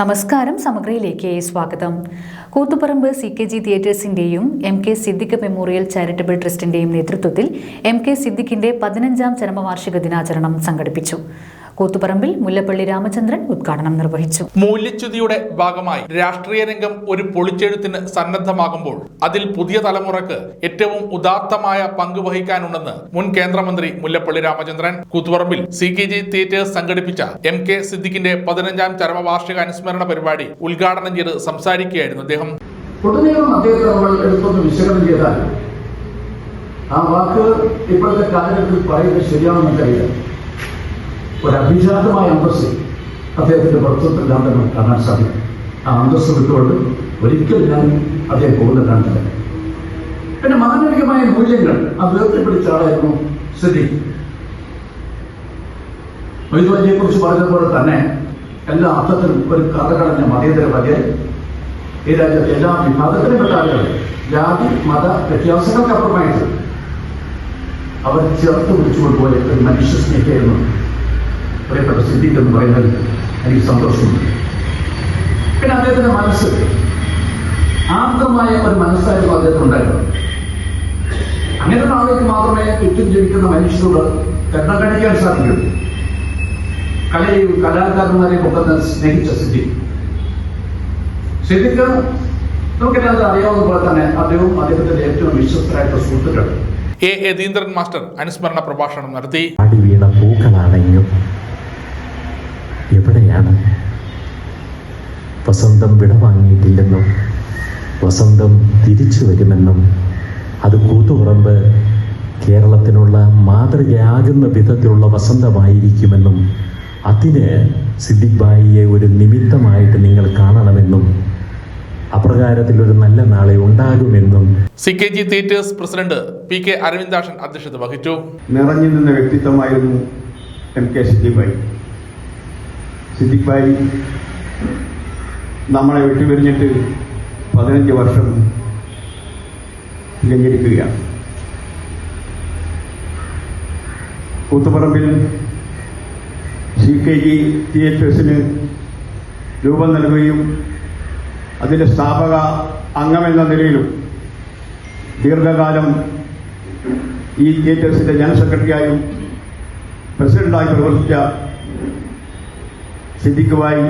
നമസ്കാരം സമഗ്രയിലേക്ക് സ്വാഗതം. Koothuparamba C K G തിയേറ്റേഴ്സിന്റെയും M K Siddique memorial charitable ട്രസ്റ്റിന്റെയും നേതൃത്വത്തിൽ എം കെ സിദ്ദിഖിന്റെ പതിനഞ്ചാം ചരമവാർഷിക ദിനാചരണം സംഘടിപ്പിച്ചു. കൂത്തുപറമ്പിൽ മുല്ലപ്പള്ളി രാമചന്ദ്രൻ ഉദ്ഘാടനം നിർവഹിച്ചു. മൂല്യച്യുതിയുടെ ഭാഗമായി രാഷ്ട്രീയ രംഗം ഒരു പൊളിച്ചെഴുത്തിന് സന്നദ്ധമാകുമ്പോൾ അതിൽ പുതിയ തലമുറയ്ക്ക് ഏറ്റവും ഉദാത്തമായ പങ്ക് വഹിക്കാനുണ്ടെന്ന് മുൻ കേന്ദ്രമന്ത്രി മുല്ലപ്പള്ളി രാമചന്ദ്രൻ. കൂത്തുപറമ്പിൽ സി കെ ജി തിയേറ്റേഴ്സ് സംഘടിപ്പിച്ച എം കെ സിദ്ദിഖിന്റെ പതിനഞ്ചാം ചരമവാർഷിക അനുസ്മരണ പരിപാടി ഉദ്ഘാടനം ചെയ്ത് സംസാരിക്കുകയായിരുന്നു അദ്ദേഹം. പൊതുനിയമം അദ്ദേഹത്തെ നമ്മൾ എടുത്തൊന്ന് വിശകലനം ചെയ്താൽ ആ വാക്ക് ഇപ്പോഴത്തെ കാലഘട്ടത്തിൽ പറയുന്നത് ശരിയാണെന്ന് കഴിയില്ല ഒരു അഭിജാതമായ അന്തസ് അദ്ദേഹത്തിന്റെ പ്രവർത്തനത്തിലാണ് തന്നെ കാണാൻ സാധിക്കും. ആ അന്തസ് വിട്ടുകൊണ്ട് ഒരിക്കലും ഞാൻ അദ്ദേഹം പോകുന്നത് കണ്ടില്ല പിന്നെ മാനവികമായ മൂല്യങ്ങൾ. അത് ഉയർത്തിപ്പിടിച്ച ആളായിരുന്നു സ്ഥിതി മൊയ്തുവലിയെ കുറിച്ച് പറഞ്ഞതുപോലെ തന്നെ എല്ലാ അർത്ഥത്തിലും ഒരു കഥകളഞ്ഞ മതേതരവാദിയായി. ഈ രാജ്യത്തെ എല്ലാ വിഭാഗത്തിലുംപ്പെട്ട ആളുകൾ ജാതി മത വ്യത്യാസങ്ങൾക്കപ്പുറമായിട്ട് അവർ ചേർത്ത് പിടിച്ചുകൊണ്ടുപോയ ഒരു മനുഷ്യ സ്നേഹിയായിരുന്നു എന്ന് പറയുന്നത് എനിക്ക് സന്തോഷമുണ്ട്. പിന്നെ അദ്ദേഹത്തിന്റെ മനസ്സ്. ആർദ്രമായ ഒരു മനസ്സായിരുന്നു അദ്ദേഹത്തിന് ഉണ്ടായിരുന്നു അങ്ങനെ ആളുകൾക്ക് മാത്രമേ ചുറ്റും ജീവിക്കുന്ന മനുഷ്യരോട് രത്നം കാണിക്കാൻ സാധിക്കുള്ളൂ. കലയിൽ കലാകാരന്മാരെയും ഒക്കെ തന്നെ സ്നേഹിച്ച സിദ്ധി സിദ്ധിക്ക് നമുക്കെല്ലാം അറിയാവുന്ന പോലെ തന്നെ അദ്ദേഹവും അദ്ദേഹത്തിന്റെ ഏറ്റവും വിശ്വസ്തരായിട്ടുള്ള സുഹൃത്തുക്കൾ. എ യതീന്ദ്രൻ മാസ്റ്റർ അനുസ്മരണ പ്രഭാഷണം നടത്തി. ആടി വീണ പൂക്കളാണെങ്കിലും എവിടെയാണ്? വസന്തം വിടവാങ്ങിയിട്ടില്ലെന്നും വസന്തം തിരിച്ചു വരുമെന്നും അത് കൂത്തുപറമ്പ് കേരളത്തിനുള്ള മാതൃകയാകുന്ന വിധത്തിലുള്ള വസന്തമായിരിക്കുമെന്നും അതിന് സിദ്ദിഖ് ബായിയെ ഒരു നിമിത്തമായിട്ട് നിങ്ങൾ കാണണമെന്നും അപ്രകാരത്തിലൊരു നല്ല നാളെ ഉണ്ടാകുമെന്നും. C K G theatres president P K Aravindakshan അധ്യക്ഷത വഹിച്ചു. നിറഞ്ഞു നിന്ന വ്യക്തിത്വമായിരുന്നു എം കെ സിദ്ദിഖ് ഭായി. സിദ്ദിഖ് ഭായി നമ്മളെ വിട്ടുപിരിഞ്ഞിട്ട് പതിനഞ്ച് വർഷം തികഞ്ഞിരിക്കുകയാണ് കൂത്തുപറമ്പിൽ സി കെ ജി തിയേറ്റേഴ്സിന് രൂപം നൽകുകയും അതിന്റെ സ്ഥാപക അംഗമെന്ന നിലയിലും ദീർഘകാലം ഈ തിയേറ്റേഴ്സിന്റെ ജനറൽ സെക്രട്ടറിയായും പ്രസിഡന്റായി പ്രവർത്തിച്ച സിദ്ദിഖുമായി.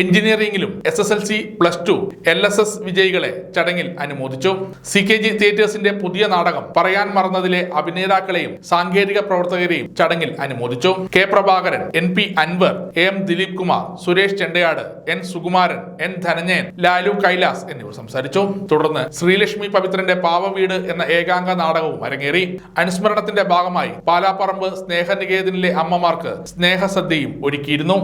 എഞ്ചിനീയറിംഗിലും S S L C plus two L S S വിജയികളെ ചടങ്ങിൽ അനുമോദിച്ചു. സി കെ ജി തിയേറ്റേഴ്സിന്റെ പുതിയ നാടകം പറയാൻ മറന്നതിലെ അഭിനേതാക്കളെയും സാങ്കേതിക പ്രവർത്തകരെയും ചടങ്ങിൽ അനുമോദിച്ചു. K Prabhakaran N P Anwar A Dileep Kumar Suresh Chendayad N Sukumaran N Dhananjayan Lalu Kailas എന്നിവർ സംസാരിച്ചു. തുടർന്ന് ശ്രീലക്ഷ്മി പവിത്രന്റെ പാവവീട് എന്ന ഏകാംഗ നാടകവും അരങ്ങേറി. അനുസ്മരണത്തിന്റെ ഭാഗമായി പാലാപ്പറമ്പ് സ്നേഹനികേതനിലെ അമ്മമാർക്ക് സ്നേഹസദ്യയും ഒരുക്കിയിരുന്നു.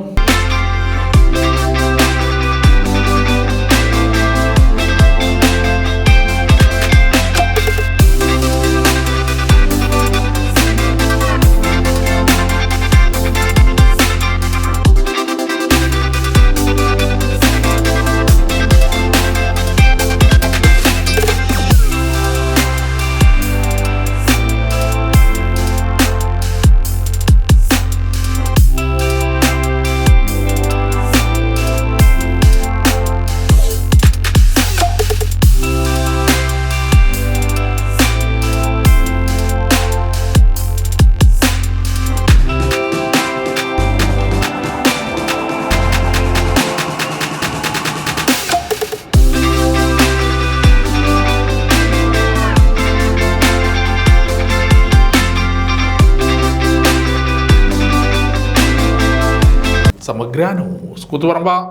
സമഗ്ര ന്യൂസ് കൂത്തുപറമ്പ